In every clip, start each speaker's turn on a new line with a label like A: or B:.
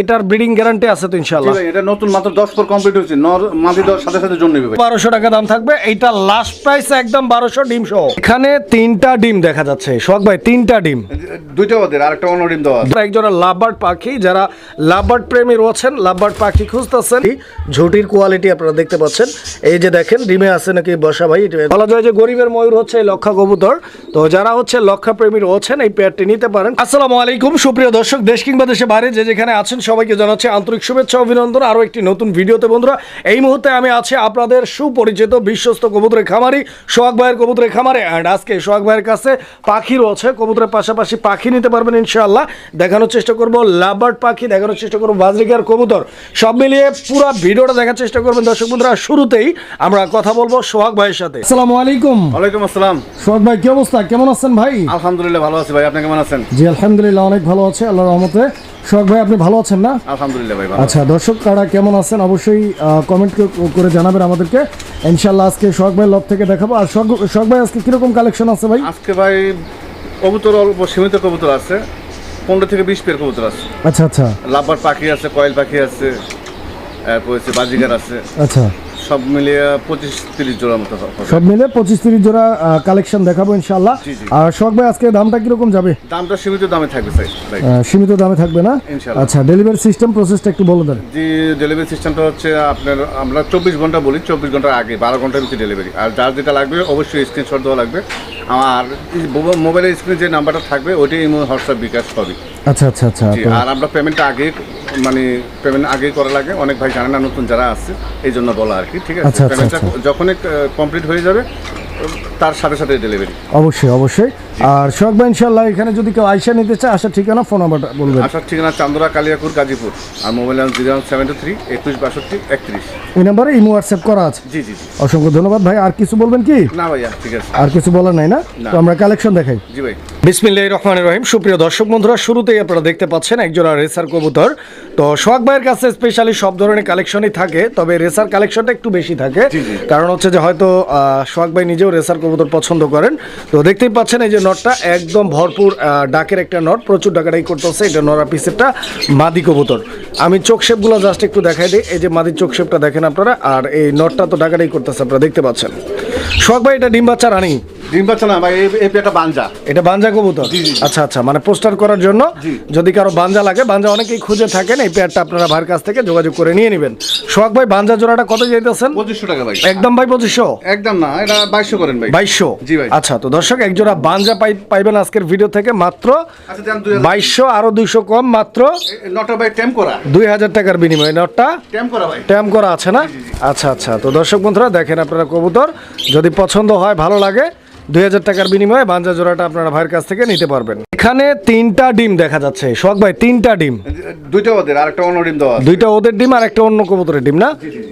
A: এটার breeding guarantee আছে তো
B: ভাই, এটা নতুন মাত্র দশ পর কমপ্লিট হয়েছে। নর মাদি দেওয়ার সাথে সাথে জন্য নেবে ভাই।
A: বারোশো টাকা দাম থাকবে। এইটা লাস্ট প্রাইস একদম বারোশো ডিম সহ। এখানে তিনটা ডিম দেখা যাচ্ছে। শখ ভাই তিনটা ডিম।
B: দুইটা ওদের আরেকটা অন্য ডিম দেওয়া আছে।
A: একজোড়া লাভবার্ড পাখি যারা লাভবার্ড প্রেমী রয়েছেন লাভবার্ড পাখি খুঁজতেছেন। ঝুটির কোয়ালিটি আপনারা দেখতে পাচ্ছেন। এই যে দেখেন ডিমে আছে নাকি বসা ভাই এটা বলা যায় যে গরিবের ময়ূর হচ্ছে লক্ষা কবুতর। তো যারা হচ্ছে লক্ষা প্রেমী রয়েছেন এই পেয়ারটি নিতে পারেন। আসসালামু আলাইকুম। সুপ্রিয় দর্শক দেশ কিংবা দেশে বাইরে যে যেখানে আছেন সবাইকে জানাচ্ছি আন্তরিক শুভেচ্ছা অভিনন্দন। আরও একটি নতুন ভিডিওতে বন্ধুরা এই মুহূর্তে আমি আছি আপনাদের সুপরিচিত বিশ্বস্ত কবুতরের খামারি সোহাগ ভাইয়ের কবুতরের খামারে। অ্যান্ড আজকে সোহাগ ভাইয়ের কাছে পাখি রয়েছে কবুতরের পাশাপাশি পাখি নিতে পারবেন ইনশাআল্লাহ। দেখানোর চেষ্টা করব লাভবার্ড পাখি দেখানোর চেষ্টা করব বাজরিকার কবুতর। সব মিলিয়ে পুরো ভিডিওটা দেখার চেষ্টা করবেন দর্শক বন্ধুরা শুরুতেই আমরা কথা বলব সোহাগ ভাইয়ের সাথে। আসসালামু আলাইকুম।
B: ওয়ালাইকুম আসসালাম।
A: সোহাগ ভাই কি অবস্থা? কেমন আছেন ভাই?
B: আলহামদুলিল্লাহ ভালো আছি ভাই। আপনি কেমন আছেন?
A: জি আলহামদুলিল্লাহ অনেক ভালো আছে আল্লাহর রহমতে। সোহাগ ভাই আপনি ভালো আছেন না?
B: আলহামদুলিল্লাহ ভাই
A: আচ্ছা দর্শক কারা কেমন আছেন? অবশ্যই কমেন্ট করে জানাবেন আমাদেরকে। ইনশাল্লাহ আজকে সোহাগ ভাই লব থেকে দেখাবো। আর সোহাগ- ভাই আজকে কীরকম কালেকশন আছে ভাই?
B: আজকে ভাই কবুতর অল্প সীমিত কবুতর আছে। পনেরো থেকে বিশ পেয়ার কবুতর আছে।
A: আচ্ছা আচ্ছা।
B: লাভবার পাখি আছে কয়েল পাখি আছে এরপর হচ্ছে বাজিগার আছে।
A: আচ্ছা।
B: সব মিলিয়ে পঁচিশ তিরিশ জোড়ার মতো
A: সব মিলে পঁচিশ তিরিশ জোড়া কালেকশন দেখাবো ইনশাল্লাহ
B: জি, জি।
A: আর সোহাগ ভাই আজকে দামটা কীরকম যাবে?
B: দামটা সীমিত দামে থাকবে
A: সীমিত দামে থাকবে না? আচ্ছা ডেলিভারি সিস্টেম প্রসেসটা একটু বলে দেন।
B: যে ডেলিভারি সিস্টেমটা হচ্ছে আপনার আমরা চব্বিশ ঘণ্টা বলি চব্বিশ ঘণ্টার আগে বারো ঘণ্টার ভিতরে ডেলিভারি আর যার যেটা লাগবে অবশ্যই স্ক্রিনশট দেওয়া লাগবে। আর মোবাইলের স্ক্রিনে যে নাম্বারটা থাকবে ওইটাই হোয়াটসঅ্যাপ বিকাশ হবে
A: আচ্ছা আচ্ছা আচ্ছা
B: আর আমরা পেমেন্টটা আগে মানে পেমেন্ট আগেই করা লাগে অনেক ভাই জানে না নতুন যারা আছে এই জন্য বলা আর কি ঠিক আছে
A: আচ্ছা, আচ্ছা,
B: পেমেন্টটা
A: আচ্ছা।
B: যখনই কমপ্লিট হয়ে যাবে তার সাথে সাথে ডেলিভারি
A: অবশ্যই অবশ্যই। আর সোহাগ ভাই ইনশাল্লাহ এখানে যদি কেউ আইসা নিতে চায় আসার ঠিকানা ফোন নাম্বারটা বলবেন।
B: আসার ঠিকানা চান্দরা কালিয়াকুর গাজীপুর। আর mobile number zero seven two three একুশ বাষট্টি একত্রিশ।
A: এই নাম্বারে ইমো হোয়াটসঅ্যাপ করা আছে?
B: জি জি জি।
A: অসংখ্য ধন্যবাদ ভাই। আর কিছু বলবেন কি?
B: না ভাইয়া ঠিক আছে।
A: আর কিছু বলার নাই না। তো আমরা কালেকশন দেখাই।
B: জি ভাই।
A: বিসমিল্লাহ রহমান রহিম। সুপ্রিয় দর্শক বন্ধুরা শুরুতেই আপনারা দেখতে পাচ্ছেন একজোড়া রেসার কবুতর। তো সোহাগ ভাইয়ের কাছে স্পেশালি সব ধরনের কালেকশনই থাকে তবে রেসার কালেকশনটা একটু বেশি থাকে। কারণ হচ্ছে যে হয়তো আহ, সোহাগ ভাই নিজেও রেসার কবুতর পছন্দ করেন। তো দেখতেই পাচ্ছেন এই যে নটটা একদম ভরপুর ডাকের একটা নট, প্রচুর ডাকাডাই করতেছে এটা নরা পিসেরটা মাদি কবুতর। আমি চোখ শেপগুলো জাস্ট একটু দেখাই দিই, এই যে মাদির চোখ শেপটা দেখেন আপনারা, আর এই নটটা তো ডাকাডাই করতেছে আপনারা দেখতে পাচ্ছেন। সোহাগ ভাই এটা ডিম বাচ্চা রানি?
B: ডিম পাচ্ছে না ভাই পেটা বাঞ্জা।
A: এটা বাঞ্জা কবুতর। আচ্ছা আচ্ছা মানে পোস্টার করার জন্য যদি কারও বাঞ্জা লাগে বাঞ্জা অনেকেই খুঁজে থাকেন এই পেয়ারটা আপনারা ভাইয়ের কাছ থেকে যোগাযোগ করে নিয়ে নেবেন। সোহাগ ভাই বাঞ্জা জোড়াটা কত যাইতেছেন
B: পঁচিশশো টাকা ভাই।
A: একদম ভাই পঁচিশশো?
B: একদম না এটা বাইশশো করেন ভাই।
A: বাইশশো?
B: জি ভাই।
A: আচ্ছা তো দর্শক এক জোড়া বাঞ্জা পাই পাইবেন আজকের ভিডিও থেকে মাত্র
B: আচ্ছা
A: বাইশশো আরও দুইশো কম মাত্র
B: নটা ভাই টেম করা।
A: দুই হাজার টাকার বিনিময়ে নটটা?
B: টেম করা ভাই।
A: ট্যাম করা আছে না? আচ্ছা আচ্ছা তো দর্শক বন্ধুরা দেখেন আপনারা কবুতর। যদি পছন্দ হয় ভালো লাগে দুই হাজার টাকার বিনিময়ে বাঞ্জা জোড়াটা আপনারা ভাইয়ের কাছ থেকে নিতে পারবেন। এখানে তিনটা ডিম দেখা যাচ্ছে। শখ ভাই তিনটা ডিম।
B: দুইটা ওদের আরেকটা অন্য ডিম দেওয়া
A: দুইটা ওদের ডিম আর একটা অন্য কবুতরের ডিম না?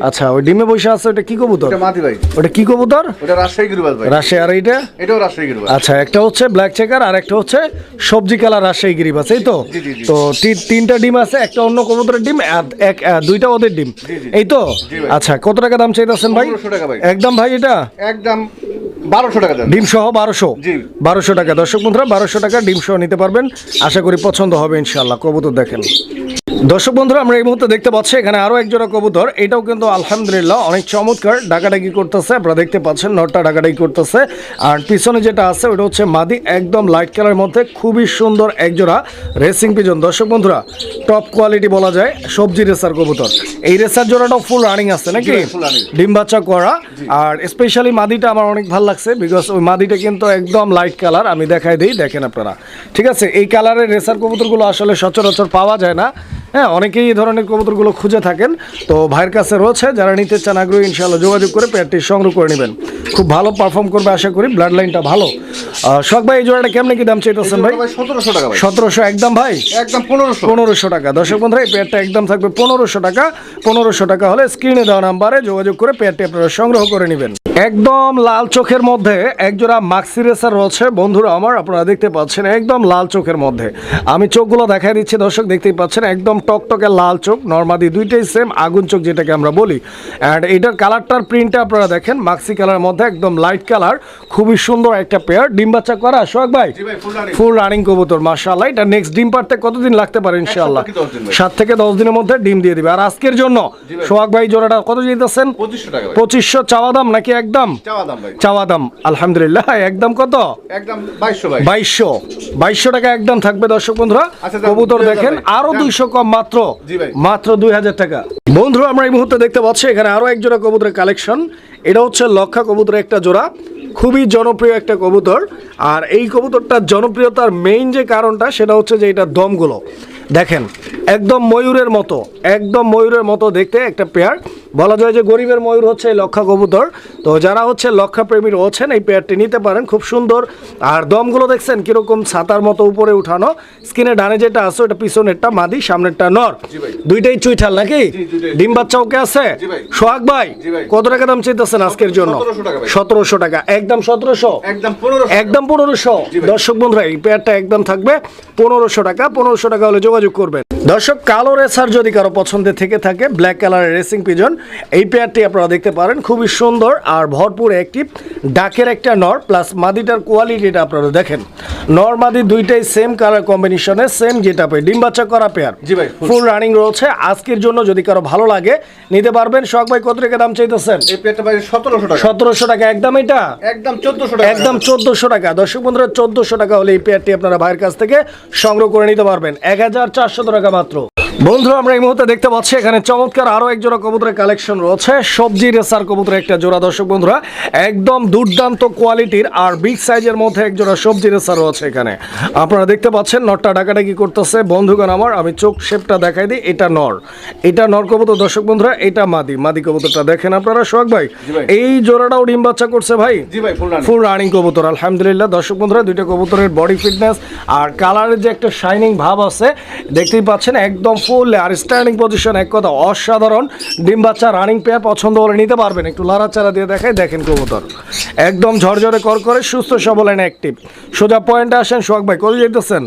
A: আচ্ছা ওই ডিমে বসে আছে ওটা কি কবুতর?
B: মাটি ভাই।
A: ওটা কি কবুতর?
B: ওটা রাজশাহী গিরিবাজ ভাই।
A: রাজশাহী আর এইটা?
B: এটাও রাজশাহী গিরিবাজ।
A: আচ্ছা একটা হচ্ছে ব্ল্যাক চেকার আর একটা হচ্ছে সবজি কালার রাজশাহী গিরিবাস এই তো। তো তিনটা ডিম আছে একটা অন্য কবুতরের ডিম এক দুইটা ওদের ডিম। এই তো? আচ্ছা কত টাকা দাম চাইতেছেন ভাই?
B: ভাই।
A: একদম ভাই এটা?
B: একদম বারোশো টাকা
A: ডিম সহ বারোশো। বারোশো টাকা। দর্শক বন্ধুরা বারোশো টাকা ডিম সহ নিতে পারবেন। আশা করি পছন্দ হবে ইনশাল্লাহ কবুতর দেখেন। দর্শক বন্ধুরা আমরা এই মুহূর্তে দেখতে পাচ্ছি এখানে আরও এক জোড়া কবুতর। এটাও কিন্তু আলহামদুলিল্লাহ অনেক চমৎকার ডাকাডাকি করতেছে। আপনারা দেখতে পাচ্ছেন নটটা ডাকাডাকি করতেছে। আর পিছনে যেটা আছে ওটা হচ্ছে মাদি একদম লাইট কালারের মধ্যে। খুবই সুন্দর একজোড়া রেসিং পিজন দর্শক বন্ধুরা টপ কোয়ালিটি বলা যায় সবজি রেসার কবুতর। এই রেসার জোড়াটাও ফুল রানিং আছে নাকি? ডিম বাচ্চা করা। আর স্পেশালি মাদিটা আমার অনেক ভালো লাগছে বিকজ ওই মাদিটা কিন্তু একদম লাইট কালার আমি দেখাই দিই দেখেন আপনারা। ঠিক আছে এই কালারের রেসার কবুতরগুলো আসলে সচরাচর পাওয়া যায় না। হ্যাঁ অনেকেই এই ধরনের কবুতরগুলো খুঁজে থাকেন। তো ভাইয়ের কাছে রয়েছে যারা নিতে চান আগ্রহী ইনশাল্লাহ যোগাযোগ করে পেয়ারটি সংগ্রহ করে নেবেন। খুব ভালো পারফর্ম করবে আশা করি। ব্লাড লাইনটা ভালো। শখ ভাই এই জোড়াটা কেমনে কি দাম চাইতেছেন ভাই?
B: ভাই সতেরোশো টাকা
A: সতেরোশো একদম ভাই?
B: একদম পনেরোশো।
A: পনেরোশো টাকা। দর্শক বন্ধুরা এই পেয়ারটা একদম থাকবে পনেরোশো টাকা। পনেরোশো টাকা হলে স্ক্রিনে দেওয়া নাম্বারে যোগাযোগ করে পেয়ারটি আপনারা সংগ্রহ করে নেবেন। একদম লাল চোখের মধ্যে একজোড়া মাক্সি রেসার রয়েছে। বন্ধুরা আমার আপনারা দেখতে পাচ্ছেন একদম লাল চোখের মধ্যে। আমি চোখগুলো দেখাই দিচ্ছি দর্শক দেখতেই পাচ্ছেন একদম টকটকে লাল চোখ নর্মাদি দুইটাই সেম আগুন চোখ যেটাকে আমরা বলি। অ্যান্ড এটার কালারটার প্রিন্টটা আপনারা দেখেন মাক্সি কালারের মধ্যে একদম লাইট কালার খুবই সুন্দর একটা পেয়ার ডিম বাচ্চা করা সোহাগ ভাই?
B: ফুল রানিং
A: কবুতর মাশাআল্লাহ। এটা নেক্সট ডিম পারতে কতদিন লাগতে পারে ইনশাআল্লাহ?
B: ভাই।
A: সাত থেকে দশ দিনের মধ্যে ডিম দিয়ে দিবে। আর আজকের জন্য। সোহাগ ভাই জোড়াটা কত দিতেছেন?
B: পঁচিশশো টাকা
A: পঁচিশশো চাওয়া দাম নাকি একদম?
B: চাওয়া দাম
A: আলহামদুলিল্লাহ একদম কত?
B: একদম বাইশশো
A: বাইশশো। বাইশশো টাকা একদম থাকবে দর্শক বন্ধুরা।
B: আচ্ছা,
A: কবুতর দেখেন
B: আরও
A: দুইশো কম মাত্র। মাত্র দুই হাজার টাকা। বন্ধুরা আমরা এই মুহূর্তে দেখতে পাচ্ছি এখানে আরও এক জোড়া কবুতরের কালেকশন। এটা হচ্ছে লক্ষা কবুতরের একটা জোড়া। খুবই জনপ্রিয় একটা কবুতর। আর এই কবুতরটার জনপ্রিয়তার মেইন যে কারণটা সেটা হচ্ছে যে এটা দমগুলো। দেখেন একদম ময়ূরের মতো একদম ময়ূরের মতো দেখতে একটা পেয়ার বলা যায় যে গরিবের ময়ূর হচ্ছে এই লক্ষা কবুতর। তো যারা হচ্ছে লক্ষা প্রেমী রয়েছেন এই পেয়ারটি নিতে পারেন খুব সুন্দর। আর দমগুলো দেখছেন কীরকম ছাতার মতো উপরে উঠানো। স্কিনে ডানে যেটা আছে ওটা পিছনেরটা মাদি সামনেরটা নর। দুইটাই চুইঠাল নাকি। ডিম বাচ্চা ওকে আছে? সোহাগ ভাই কত টাকা দাম চাইতেছেন আজকের জন্য?
B: 1700 টাকা ভাই।
A: সতেরোশো টাকা। একদম সতেরোশো?
B: একদম
A: পনেরোশো দর্শক বন্ধুরা এই পেয়ারটা একদম থাকবে পনেরোশো টাকা। পনেরোশো টাকা হলে যোগাযোগ করবেন। দর্শক কালো রেসার যদি কারও পছন্দের থেকে থাকে ব্ল্যাক কালারের রেসিং পিজন এই পেয়ারটি আপনারা দেখতে পারেন খুবই সুন্দর আর ভরপুর অ্যাক্টিভ ডাকের একটা নর প্লাস মাদিটার কোয়ালিটিটা আপনারা দেখেন। নর মাদি দুইটাই সেম কালার কম্বিনেশনে সেম যেটা পেয়ে ডিম বাচ্চা করা পেয়ার।
B: জি ভাই,
A: ফুল রানিং রয়েছে। আজকের জন্য যদি কারও ভালো লাগে নিতে পারবেন। শখ ভাই কত টাকা দাম চাইতেছেন?
B: এই প্লেটটা ভাই সতেরোশো টাকা।
A: সতেরোশো টাকা একদম এটা?
B: একদম চোদ্দশো টাকা।
A: একদম চোদ্দশো টাকা। দর্শক বন্ধুরা চোদ্দশো টাকা হলে এই পেয়ারটি আপনারা ভাইয়ের কাছ থেকে সংগ্রহ করে নিতে পারবেন। এক হাজার চারশো টাকা মাত্র। বন্ধু আমরা এই মুহূর্তে দেখতে পাচ্ছি এখানে চমৎকার আরও এক জোড়া কবুতরের কালেকশন রয়েছে। সবজি রেসার কবুতরের একটা জোড়া দর্শক বন্ধুরা একদম দুর্দান্ত কোয়ালিটির আর বিগ সাইজের মধ্যে এক জোড়া সবজি রেসার রয়েছে এখানে। আপনারা দেখতে পাচ্ছেন নরটা ডাকাডাকি করতেছে। বন্ধুগণ আমার আমি চোখ শেপটা দেখাই দিই এটা নর। এটা নর কবুতর দর্শক বন্ধুরা এটা মাদি। মাদি কবুতরটা দেখেন আপনারা সোহাগ ভাই। এই জোড়াটাও ডিম বাচ্চা করছে ভাই?
B: ফুল রানিং
A: ফুল রানিং কবুতর আলহামদুলিল্লাহ। দর্শক বন্ধুরা দুইটা কবুতরের বডি ফিটনেস আর কালারের যে একটা শাইনিং ভাব আছে দেখতেই পাচ্ছেন একদম ফুল আর স্ট্যান্ডিং পজিশন এক কথা অসাধারণ। ডিম বাচ্চা রানিং পেয়ার পছন্দ হলে নিতে পারবেন। একটু লাড়াচাড়া দিয়ে দেখাই দেখেন কবুতর। একদম ঝরঝরে কর করে সুস্থ সবল এন্ড অ্যাক্টিভ সোজা পয়েন্টে আসেন সোহাগ ভাই কত যেতেছেন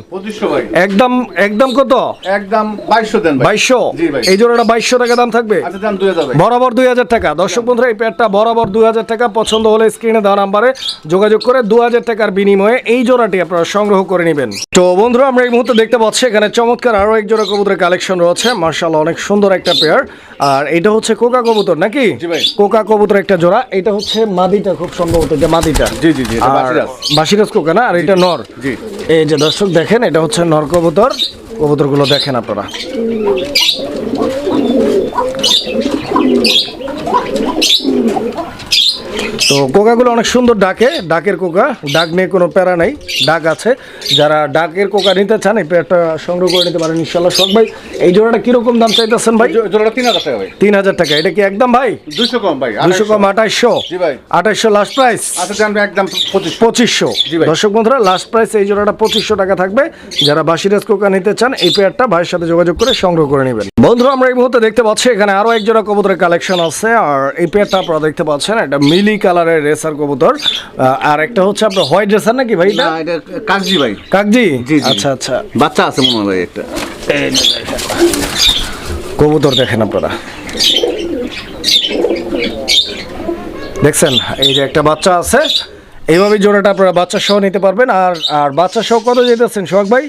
A: একদম একদম কত?
B: একদম বাইশশো দেন
A: বাইশশো। এই জোড়াটা বাইশশো টাকা দাম থাকবে?
B: আচ্ছা
A: বরাবর দুই হাজার টাকা। দর্শক বন্ধুরা এই প্যাডটা বরাবর দুই হাজার টাকা। পছন্দ হলে স্ক্রিনে দেওয়া নাম্বারে যোগাযোগ করে দু হাজার টাকার বিনিময়ে এই জোড়াটি আপনারা সংগ্রহ করে নেবেন। তো বন্ধুরা আমরা এই মুহূর্তে দেখতে পাচ্ছি এখানে চমৎকার আরও এক জোড়া কবুতরের কালেকশন রয়েছে মার্শাল্লাহ অনেক সুন্দর একটা পেয়ার আর এটা হচ্ছে কোকা কবুতর নাকি? কোকা কবুতর একটা জোড়া এটা হচ্ছে মাদিটা খুব সম্ভবত যে মাদিটা।
B: জি, জি, জি, এটা বাসিরাজ।
A: বাসিরাজ কোকা না? আর এটা নর।
B: জি।
A: এই যে দর্শক দেখেন এটা হচ্ছে নর কবুতর। কবুতরগুলো দেখেন আপনারা। তো কোকাগুলো অনেক সুন্দর ডাকে ডাকের কোকা। ডাক নিয়ে কোনো প্যারা নেই ডাক আছে। যারা ডাকের কোকা নিতে চান এই পেয়ারটা সংগ্রহ করে নিতে পারেন ইনশাল্লাহ। শখ ভাই এই জোড়াটা কীরকম দাম চাইতেছেন ভাই?
B: জোড়াটা তিন হাজার টাকা ভাই।
A: তিন হাজার টাকা। এটা কি একদম ভাই?
B: দুইশো কম ভাই
A: দুশো কম আঠাইশশো আঠাইশশো লাস্ট প্রাইস
B: একদম পঁচিশশো।
A: দর্শক বন্ধুরা লাস্ট প্রাইস এই জোড়াটা পঁচিশশো টাকা থাকবে। যারা বাসিরাজ কোকা নিতে চান এই পেয়ারটা ভাইয়ের সাথে যোগাযোগ করে সংগ্রহ করে নেবেন। বন্ধুরা আমরা এই মুহূর্তে দেখতে পাচ্ছি এখানে আরও এক জোড়া কবুতরের কালেকশন আছে। আর এই পেয়ারটা আপনারা দেখতে পাচ্ছেন এটা মিলি কালারের রেসার কবুতর। আর একটা হচ্ছে আপনার হোয়াইট রেসার নাকি ভাই
B: না এটা কাকজি ভাই।
A: কাকজি। আচ্ছা আচ্ছা।
B: বাচ্চা আছে মনে হয় একটা।
A: কবুতর দেখেন আপনারা। দেখছেন? এই যে একটা বাচ্চা আছে এইভাবে জোড়াটা আপনারা বাচ্চা সহ নিতে পারবেন। আর আর বাচ্চা সহ কত যেতেছেন সোহাগ ভাই?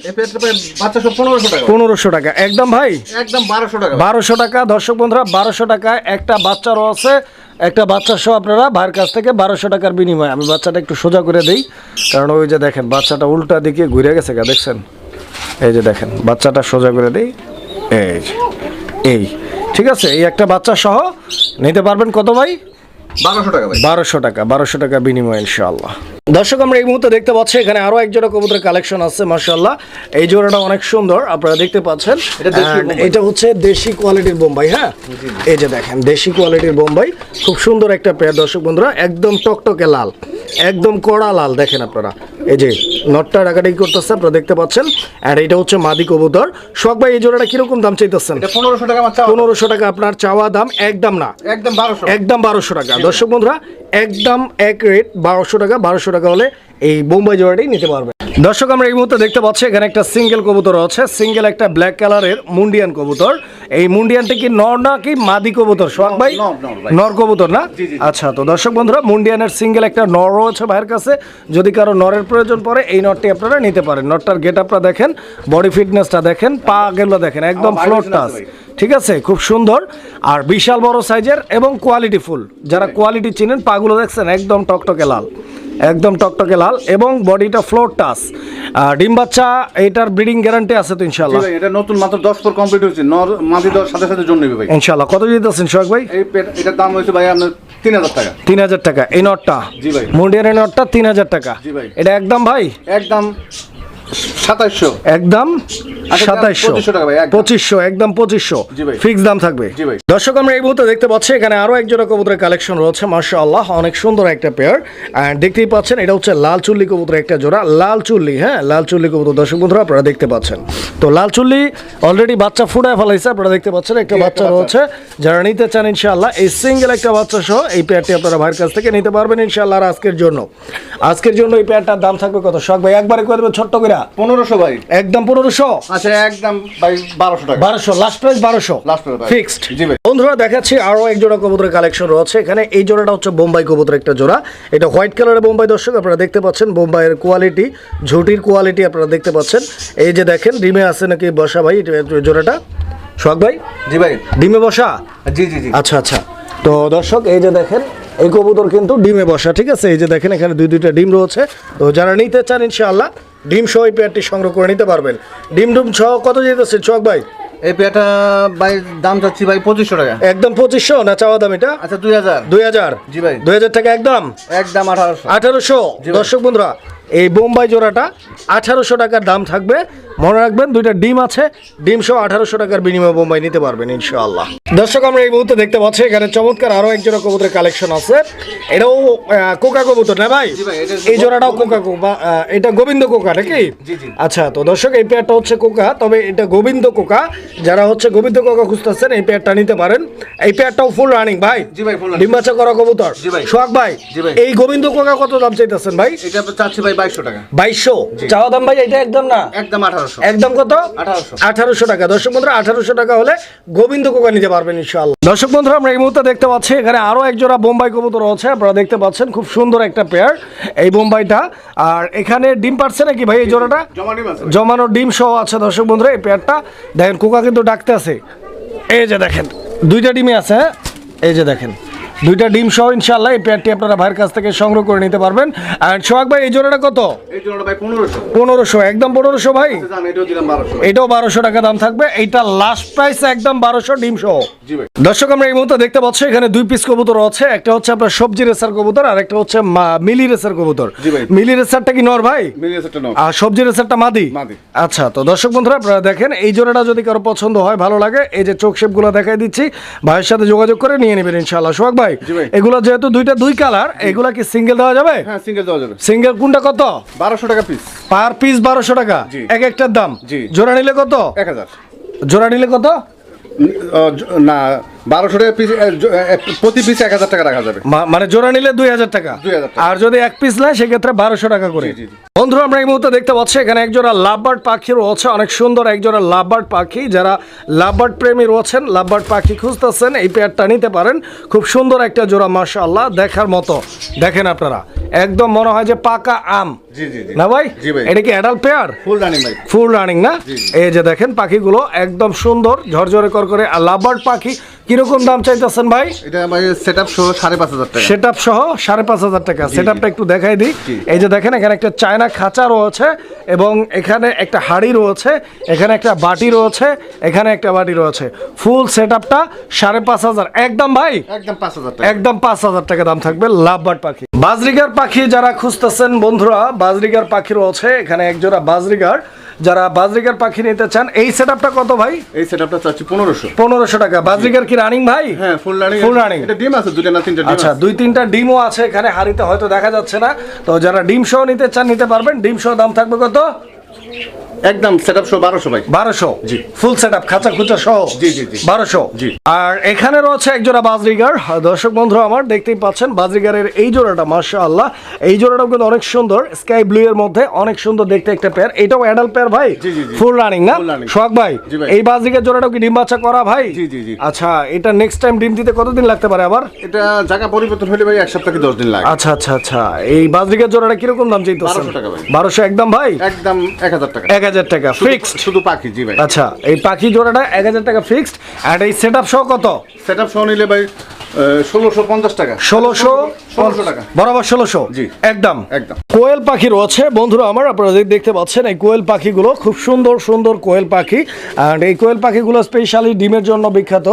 B: বাচ্চা সব পনেরোশো টাকা।
A: পনেরোশো টাকা। একদম ভাই?
B: একদম বারোশো টাকা।
A: বারোশো টাকা। দর্শক বন্ধুরা বারোশো টাকা একটা বাচ্চারও আছে। একটা বাচ্চা সহ আপনারা ভাইয়ের কাছ থেকে বারোশো টাকার বিনিময়ে। আমি বাচ্চাটা একটু সোজা করে দিই। কারণ ওই যে দেখেন বাচ্চাটা উল্টা দিকে ঘুরে গেছে গা দেখছেন? এই যে দেখেন বাচ্চাটা সোজা করে দিই। এই এই। ঠিক আছে এই একটা বাচ্চা সহ নিতে পারবেন কত ভাই?
B: বারোশো টাকা
A: বারোশো টাকা বারোশো টাকা বিনিময় ইনশাআল্লাহ। দর্শক আমরা এই মুহূর্তে দেখতে পাচ্ছি এখানে আরও এক জোড়া কবুতরের কালেকশন আছে মাশাআল্লাহ। এই জোড়াটা অনেক সুন্দর আপনারা দেখতে পাচ্ছেন।
B: এটা
A: হচ্ছে দেশি কোয়ালিটির বোম্বাই হ্যাঁ? এই যে দেখেন দেশি কোয়ালিটির বোম্বাই। খুব সুন্দর একটা পেয়ার দর্শক বন্ধুরা একদম টকটকে লাল একদম কড়া লাল দেখেন আপনারা। এই যে নটটা ডাকাডাকি করতেছে আপনারা দেখতে পাচ্ছেন। আর এটা হচ্ছে মাদি কবুতর। শখ ভাই এই জোড়াটা কীরকম দাম চাইতেছেন?
B: পনেরোশো টাকা
A: পনেরোশো টাকা আপনার চাওয়া দাম একদম না।
B: একদম বারোশো।
A: একদম বারোশো টাকা। দর্শক বন্ধুরা একদম এক রেট বারোশো টাকা বারোশো টাকা হলে এই বোম্বাই জোড়াটাই নিতে পারবে। দর্শক আমরা এই মুহূর্তে দেখতে পাচ্ছি এখানে একটা সিঙ্গেল কবুতর আছে সিঙ্গেল একটা ব্ল্যাক কালারের মুন্ডিয়ান কবুতর। এই মুন্ডিয়ানটা কি নর না কি মাদি কবুতর? সোহাগ ভাই?
B: নর,
A: কবুতর না। আচ্ছা তো দর্শক বন্ধুরা মুন্ডিয়ানের সিঙ্গেল একটা নর রয়েছে ভাইয়ের কাছে। যদি কারও নরের প্রয়োজন পড়ে এই নটটি আপনারা নিতে পারেন। নরটার গেট আপটা দেখেন বডি ফিটনেসটা দেখেন পা গেলো দেখেন একদম ফ্লোর টাচ ঠিক আছে? খুব সুন্দর। আর বিশাল বড় সাইজের এবং কোয়ালিটি ফুল যারা কোয়ালিটি চিনেন পাগুলো দেখছেন একদম টকটকে লাল। একদম টকটকে লাল এবং বডিটা ফ্লোর টাচ ডিম বাচ্চা এটার ব্রিডিং গ্যারান্টি আছে তো ইনশাআল্লাহ।
B: ভাই এটা নতুন মাত্র দশ পর কমপ্লিট হয়েছে। নর মাদি দর সাথে সাথে জন্ম নেবে ভাই।
A: ইনশাআল্লাহ। কত দিয়ে দছেন শোক ভাই?
B: এই পেট এটার দাম হয়েছে ভাই আপনার তিন হাজার টাকা।
A: তিন হাজার টাকা। এই নটটা?
B: জি ভাই।
A: মুন্ডিয়ানের নটটা তিন হাজার টাকা।
B: জি ভাই।
A: এটা একদম ভাই?
B: একদম সাতাইশশো।
A: একদম
B: আচ্ছা,
A: সাতাইশশো
B: 2500 একদম।
A: পঁচিশশো একদম পঁচিশশো।
B: জি ভাই।
A: ফিক্স দাম থাকবে। দর্শক আমরা এই মুহূর্তে দেখতে পাচ্ছি এখানে আরও এক জোড়া কবুতরের কালেকশন রয়েছে। আল্লাহ অনেক সুন্দর একটা পেয়ার অ্যান্ড দেখতেই পাচ্ছেন এটা হচ্ছে লাল চুল্লি কবুতরের একটা জোড়া। লাল চুল্লি হ্যাঁ লাল চুল্লি কবুতর। দর্শক বন্ধুরা আপনারা দেখতে পাচ্ছেন। তো লাল চুল্লি অলরেডি বাচ্চা ফুটায় ফেলাইছে আপনারা দেখতে পাচ্ছেন একটা বাচ্চা। রয়েছে। যারা নিতে চান ইনশাআল্লাহ এই সিঙ্গেল একটা বাচ্চা সহ এই পেয়ারটি আপনারা ভাইয়ের কাছ থেকে নিতে পারবেন ইনশাআল্লাহ আজকের জন্য। আজকের জন্য এই পেয়ারটার দাম থাকবে কত? শখ ভাই একবারে করে দেবেন ছোট্ট করে।
B: পনেরোশো ভাই।
A: একদম পনেরোশো?
B: আচ্ছা একদম ভাই বারোশো টাকা।
A: বারোশো লাস্ট প্রাইস বারোশো। ফিক্সড
B: জি ভাই।
A: বন্ধুরা দেখাচ্ছি আরও এক জোড়া কবুতরের কালেকশন রয়েছে। এখানে এই জোড়াটা হচ্ছে বোম্বাই কবুতর একটা জোড়া। এটা হোয়াইট কালারের বোম্বাই দর্শক আপনারা দেখতে পাচ্ছেন বোম্বাইয়ের কোয়ালিটি ঝুটির কোয়ালিটি আপনারা দেখতে পাচ্ছেন। এই যে দেখেন ডিমে আছে নাকি বসা ভাই জোড়াটা। সোহাগ ভাই?
B: জি ভাই।
A: ডিমে বসা?
B: জি জি জি।
A: আচ্ছা আচ্ছা। তো দর্শক এই যে দেখেন এই কবুতর কিন্তু ডিমে বসা ঠিক আছে? এই যে দেখেন এখানে দুই দুইটা ডিম রয়েছে। তো যারা নিতে চান ইনশাআল্লাহ ডিম সহ এই পেয়ারটি সংগ্রহ করে নিতে পারবেন। ডিম ডুম সহ কত যেতেছে চক ভাই?
B: এই পেয়ারটা ভাই দাম চাচ্ছি ভাই পঁচিশশো টাকা।
A: একদম পঁচিশশো না চাওয়া দাম এটা?
B: আচ্ছা দুই হাজার।
A: দুই হাজার।
B: জি ভাই।
A: দুই হাজার টাকা একদম?
B: একদম আঠারোশো।
A: আঠারোশো। দর্শক বন্ধুরা এই বোম্বাই জোড়াটা আঠারোশো টাকার দাম থাকবে। মনে রাখবেন দুইটা ডিম আছে। ডিম সহ আঠারোশো টাকার বিনিময়ে বোম্বাই নিতে পারবেন ইনশাআল্লাহ। দর্শক আমরা এই মুহূর্তে দেখতে পাচ্ছি এখানে চমৎকার আরও এক জোড়া কবুতরের কালেকশন আছে। এটাও কোকা কবুতর না ভাই? এই জোড়াটাও কোকা এটা গোবিন্দ কোকা নাকি। আচ্ছা তো দর্শক এই পেয়ারটা হচ্ছে কোকা তবে এটা গোবিন্দ কোকা। যারা হচ্ছে গোবিন্দ কোকা খুঁজতেছেন এই পেয়ারটা নিতে পারেন। এই পেয়ারটাও ফুল রানিং ভাই। ডিম বাচ্চা করা কবুতর। সোহাগ ভাই
B: ভাই।
A: এই গোবিন্দ কোকা কত দাম চাইতেছেন ভাই?
B: এটা চাচ্ছি ভাই বাইশশো টাকা।
A: বাইশশো? চাওয়া দাম ভাই এটা একদম না?
B: একদম আঠারোশো।
A: একদম কত?
B: আঠারোশো।
A: আঠারোশো টাকা। দর্শক বন্ধুরা আঠারোশো টাকা হলে গোবিন্দ কোকা নিতে পারবেন ইনশাআল্লাহ। দর্শক বন্ধুরা আমরা এই মুহূর্তে দেখতে পাচ্ছি এখানে আরও এক জোড়া বোম্বাই কবুতর আছে। আপনারা দেখতে পাচ্ছেন খুব সুন্দর একটা পেয়ার এই বোম্বাইটা। আর এখানে ডিম পারছে নাকি ভাই এই জোড়াটা? জমানো ডিম সহ আছে দর্শক বন্ধুরা এই পেয়ারটা দেখেন কোকা কিন্তু ডাকতে আছে। এই যে দেখেন দুইটা ডিমই আছে হ্যাঁ? এই যে দেখেন। দুইটা ডিম সহ ইনশাল্লাহ এই পেয়ারটি আপনারা ভাইয়ের কাছ থেকে সংগ্রহ করে নিতে পারবেন। আর সোহাগ ভাই এই জোড়াটা কত?
B: এই জন্য ভাই পনেরোশো।
A: একদম পনেরোশো ভাই?
B: জান এটাও দিলাম বারোশো।
A: টাকা দাম থাকবে। এইটা লাস্ট প্রাইস একদম বারোশো ডিম সহ।
B: জি ভাই।
A: দর্শক আমরা এই মুহূর্তে দেখতে পাচ্ছি এখানে দুই পিস কবুতর আছে। একটা হচ্ছে আপনার সবজি রেসার কবুতর আর একটা হচ্ছে মিলি রেসার কবুতর।
B: জি ভাই।
A: মিলি রেসারটা কি নর ভাই? আর সবজি রেসারটা মাদি?
B: মাদি।
A: আচ্ছা তো দর্শক বন্ধুরা আপনারা দেখেন এই জোড়াটা যদি কারও পছন্দ হয় ভালো লাগে এই যে চোখ শেপগুলো দেখাই দিচ্ছি ভাইয়ের সাথে যোগাযোগ করে নিয়ে নেবেন ইনশাআল্লাহ। সোহাগ ভাই।
B: ভাই।
A: এগুলো যেহেতু দুইটা দুই কালার এগুলা কি সিঙ্গেল দেওয়া যাবে?
B: হ্যাঁ সিঙ্গেল দেওয়া যাবে।
A: সিঙ্গেল কোনটা কত?
B: বারোশো টাকা পিস
A: পার পিস বারোশো টাকা। এক একটার দাম। জোড়া নিলে কত?
B: এক হাজার।
A: জোড়া নিলে কত?
B: না বারোশো টাকা পিস প্রতি পিস এক হাজার টাকা রাখা যাবে।
A: মানে জোড়া নিলে দুই হাজার টাকা। আর যদি এক পিস নেয় সেক্ষেত্রে বারোশো টাকা করে। বন্ধুরা আমরা এই মুহূর্তে দেখতে পাচ্ছি এখানে একজোড়া লাভবার্ড পাখি রয়েছে। অনেক সুন্দর একজোড়া লাভবার্ড পাখি। যারা লাভবার্ড প্রেমী রয়েছেন লাভবার্ড পাখি খুঁজতেছেন এই পেয়ারটা নিতে পারেন। খুব সুন্দর একটা জোড়া মাশাআল্লাহ দেখার মতো। দেখেন আপনারা একদম মনে হয় যে পাকা আম। না ভাই?
B: ভাই।
A: এটা কি অ্যাডাল্ট পেয়ার
B: ফুল রানিং ভাই।
A: ফুল রানিং না? এই যে দেখেন পাখিগুলো একদম সুন্দর ঝরঝরে কর করে আর লাভবার্ড পাখি কীরকম দাম চাইতেছেন ভাই?
B: এটা ভাই সেট আপ সহ সাড়ে পাঁচ হাজার টাকা।
A: সেটআপ সহ সাড়ে পাঁচ হাজার টাকা। সেট আপটা একটু দেখাই দিই। এই যে দেখেন এখানে একটা চায়না খাঁচা রয়েছে এবং এখানে একটা হাড়ি রয়েছে এখানে একটা বাটি রয়েছে এখানে একটা বাটি রয়েছে। ফুল সেট আপটা সাড়ে পাঁচ হাজার। একদম ভাই?
B: একদম পাঁচ হাজার টাকা।
A: একদম পাঁচ হাজার টাকা দাম থাকবে লাভ বাট পাখি। বাজরিগার পাখি যারা খুঁজতেছেন বন্ধুরা বাজরিগার পাখি রয়েছে। এখানে একজোড়া বাজরিগার। যারা বাজরিগার পাখি নিতে চান এই সেটআপটা কত ভাই?
B: এই সেটআপটা চাচ্ছি পনেরোশো।
A: পনেরোশো টাকা। বাজরিগার কি রানিং ভাই?
B: হ্যাঁ ফুল রানিং। এটা ডিম আছে দুটো না তিনটা ডিম
A: আচ্ছা
B: আছে।
A: দুই তিনটা ডিমও আছে এখানে হাড়িতে হয়তো দেখা যাচ্ছে না। তো যারা ডিম সহ নিতে চান নিতে পারবেন। ডিম সহ দাম থাকবে কত?
B: একদম সেটআপ শো বারোশো ভাই।
A: বারোশো?
B: জি।
A: ফুল সেট আপ খাঁচা খুচা সহ?
B: জি, জি, জি।
A: বারোশো?
B: জি।
A: আর এখানে রয়েছে একজোড়া বাজরিগার। দর্শক বন্ধু আমার দেখতেই পাচ্ছেন বাজরিগারের এই জোড়াটা মাশা আল্লাহ এই জোড়াটাও কিন্তু অনেক সুন্দর স্কাই ব্লু এর মধ্যে অনেক সুন্দর দেখতে একটা পেয়ার এটাও অ্যাডাল্ট পেয়ার ভাই?
B: জি, জি, জি।
A: ফুল রানিং না?
B: Full
A: ভাই এই বাজরিগার জোড়াটাও কি ডিম বাচ্চা করা ভাই?
B: জি, জি, জি।
A: আচ্ছা এটা নেক্সট টাইম ডিম দিতে কতদিন লাগতে পারে আবার?
B: এটা জায়গা পরিবর্তন হলে ভাই এক সপ্তাহ কি দশ দিন লাগে।
A: আচ্ছা আচ্ছা আচ্ছা। এই বাজরিগার জোড়াটা কীরকম দাম চাইতেছেন?
B: 1200 টাকা ভাই।
A: বারোশো একদম ভাই?
B: একদম এক হাজার টাকা।
A: এক হাজার টাকা
B: শুধু-
A: ফিক্সড
B: শুধু পাখি জি ভাই।
A: আচ্ছা এই পাখি জোড়াটা এক হাজার টাকা ফিক্সড আর এই সেট আপ সহ কত?
B: সেটআপ সহ নিলে ভাই ষোলোশো পঞ্চাশ টাকা।
A: ষোলোশো
B: ষোলোশো টাকা।
A: বরাবর ষোলোশো?
B: জি।
A: একদম।
B: একদম।
A: কোয়েল পাখি রয়েছে। বন্ধুরা আমার আপনারা দেখ- দেখতে পাচ্ছেন এই কোয়েল পাখিগুলো খুব সুন্দর সুন্দর কোয়েল পাখি। আর এই কোয়েল পাখিগুলো স্পেশালি ডিমের জন্য বিখ্যাত।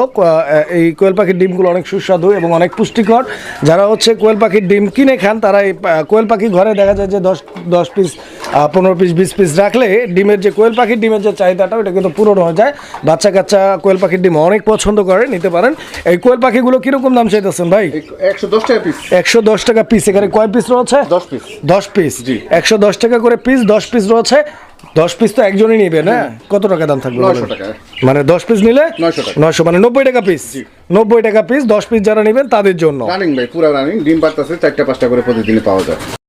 A: এই কোয়েল পাখির ডিমগুলো অনেক সুস্বাদু এবং অনেক পুষ্টিকর। যারা হচ্ছে কোয়েল পাখির ডিম কিনে খান তারা এই কোয়েল পাখি ঘরে দেখা যায় যে দশ দশ পিস পনেরো পিস বিশ পিস রাখলে ডিমের যে কোয়েল পাখির ডিমের যে চাহিদাটা ওটা কিন্তু পূরণ হয়ে যায়। বাচ্চা কাচ্চা কোয়েল পাখির ডিম অনেক পছন্দ করে নিতে পারেন। এই কোয়েল পাখিগুলো কীরকম দাম চাইতেছেন ভাই?
B: একশো দশ টাকা পিস
A: একশো দশ টাকা পিস এখানে কয় পিস রয়েছে?
B: দশ পিস
A: দশ পিস
B: জি।
A: একশো দশ টাকা করে পিস দশ পিস রয়েছে। দশ পিস তো একজনই নিবে না? কত টাকা দাম থাকবে মানে দশ পিস নিলে?
B: 900
A: নয়শো মানে নব্বই টাকা পিস নব্বই টাকা পিস দশ পিস যারা নেবেন তাদের জন্য।
B: রানিং ভাই পুরো রানিং ডিম পারতেছে চারটা পাঁচটা করে প্রতিদিনই পাওয়া যায়।